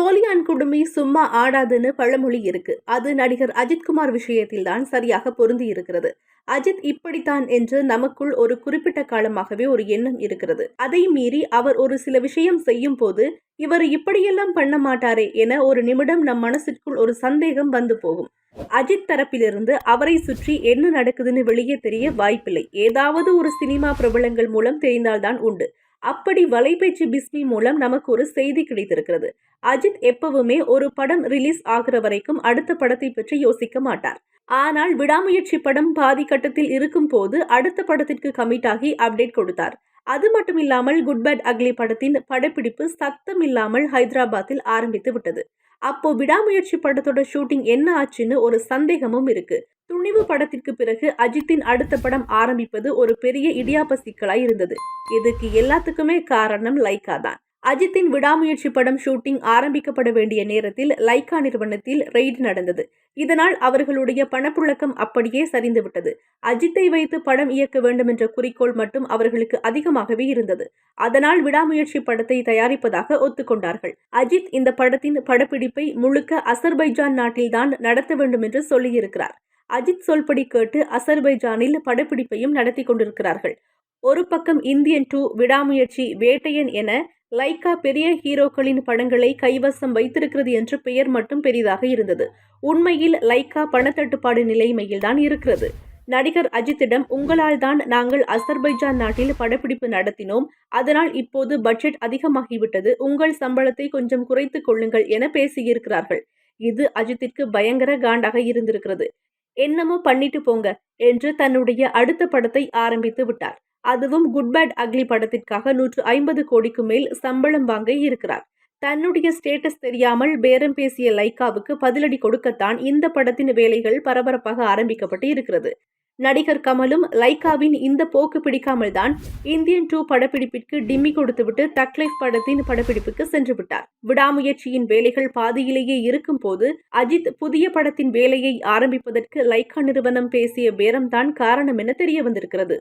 சோலியான் குடுமி சும்மா ஆடாதுன்னு பழமொழி இருக்கு. அது நடிகர் அஜித்குமார் விஷயத்தில்தான் சரியாக பொருந்தி இருக்கிறது. அஜித் இப்படித்தான் என்று நமக்குள் ஒரு குறிப்பிட்ட காலமாகவே ஒரு எண்ணம் இருக்கிறது. அதை மீறி அவர் ஒரு சில விஷயம் செய்யும் போது இவர் இப்படியெல்லாம் பண்ண மாட்டாரே என ஒரு நிமிடம் நம் மனசிற்குள் ஒரு சந்தேகம் வந்து போகும். அஜித் தரப்பிலிருந்து அவரை சுற்றி என்ன நடக்குதுன்னு வெளியே தெரிய வாய்ப்பில்லை. ஏதாவது ஒரு சினிமா பிரபலங்கள் மூலம் தெரிந்தால்தான் உண்டு. அப்படி வலைபேச்சு பிஸ்மி மூலம் நமக்கு ஒரு செய்தி கிடைத்திருக்கிறது. அஜித் எப்பவுமே ஒரு படம் ரிலீஸ் ஆகிற வரைக்கும் அடுத்த படத்தை பற்றி யோசிக்க மாட்டார். ஆனால் விடாமுயற்சி படம் பாதி கட்டத்தில் இருக்கும் போது அடுத்த படத்திற்கு கமிட் ஆகி அப்டேட் கொடுத்தார். அது மட்டும் இல்லாமல் குட் பேட் அக்லி படத்தின் படப்பிடிப்பு சத்தம் இல்லாமல் ஹைதராபாத்தில் ஆரம்பித்து விட்டது. அப்போ விடாமுயற்சி படத்தோட ஷூட்டிங் என்ன ஆச்சுன்னு ஒரு சந்தேகமும் இருக்கு. துணிவு படத்திற்கு பிறகு அஜித்தின் அடுத்த படம் ஆரம்பிப்பது ஒரு பெரிய இடியாப்ப சிக்கலாய் இருந்தது. இதுக்கு எல்லாத்துக்குமே காரணம் லைக்கா தான். அஜித்தின் விடாமுயற்சி படம் ஷூட்டிங் ஆரம்பிக்கப்பட வேண்டிய நேரத்தில் லைக்கா நிறுவனத்தில் ரெய்டு நடந்தது. இதனால் அவர்களுடைய பணப்புழக்கம் அப்படியே சரிந்துவிட்டது. அஜித்தை வைத்து படம் இயக்க வேண்டும் என்ற குறிக்கோள் மட்டும் அவர்களுக்கு அதிகமாகவே இருந்தது. அதனால் விடாமுயற்சி படத்தை தயாரிப்பதாக ஒத்துக்கொண்டார்கள். அஜித் இந்த படத்தின் படப்பிடிப்பை முழுக்க அசர்பைஜான் நாட்டில்தான் நடத்த வேண்டும் என்று சொல்லியிருக்கிறார். அஜித் சொல்படி கேட்டு அசர்பைஜானில் படப்பிடிப்பையும் நடத்தி கொண்டிருக்கிறார்கள். ஒரு பக்கம் இந்தியன் டூ விடாமுயற்சி வேட்டையன் என லைக்கா பெரிய ஹீரோக்களின் படங்களை கைவசம் வைத்திருக்கிறது என்று பெயர் மட்டும் பெரிதாக இருந்தது. உண்மையில் லைக்கா பணத்தட்டுப்பாடு நிலைமையில்தான் இருக்கிறது. நடிகர் அஜித்திடம் உங்களால் தான் நாங்கள் அசர்பைஜான் நாட்டில் படப்பிடிப்பு நடத்தினோம். அதனால் இப்போது பட்ஜெட் அதிகமாகிவிட்டது. உங்கள் சம்பளத்தை கொஞ்சம் குறைத்துக் கொள்ளுங்கள் என பேசியிருக்கிறார்கள். இது அஜித்திற்கு பயங்கர காண்டாக இருந்திருக்கிறது. என்னமோ பண்ணிட்டு போங்க என்று தன்னுடைய அடுத்த படத்தை ஆரம்பித்து விட்டார். அதுவும் குட் பேட் அக்லி படத்திற்காக நூற்று ஐம்பது கோடிக்கு மேல் சம்பளம் வாங்க இருக்கிறார். தன்னுடைய ஸ்டேட்டஸ் தெரியாமல் பேரம் பேசிய லைக்காவுக்கு பதிலடி கொடுக்கத்தான் இந்த படத்தின் வேலைகள் பரபரப்பாக ஆரம்பிக்கப்பட்டு இருக்கிறது. நடிகர் கமலும் லைக்காவின் இந்த போக்கு பிடிக்காமல் தான் இந்தியன் டூ படப்பிடிப்பிற்கு டிம்மி கொடுத்துவிட்டு தக்லைஃப் படத்தின் படப்பிடிப்புக்கு சென்று விட்டார். விடாமுயற்சியின் வேலைகள் பாதியிலேயே இருக்கும் போது அஜித் புதிய படத்தின் வேலையை ஆரம்பிப்பதற்கு லைக்கா நிறுவனம் பேசிய பேரம்தான் காரணம் என தெரிய வந்திருக்கிறது.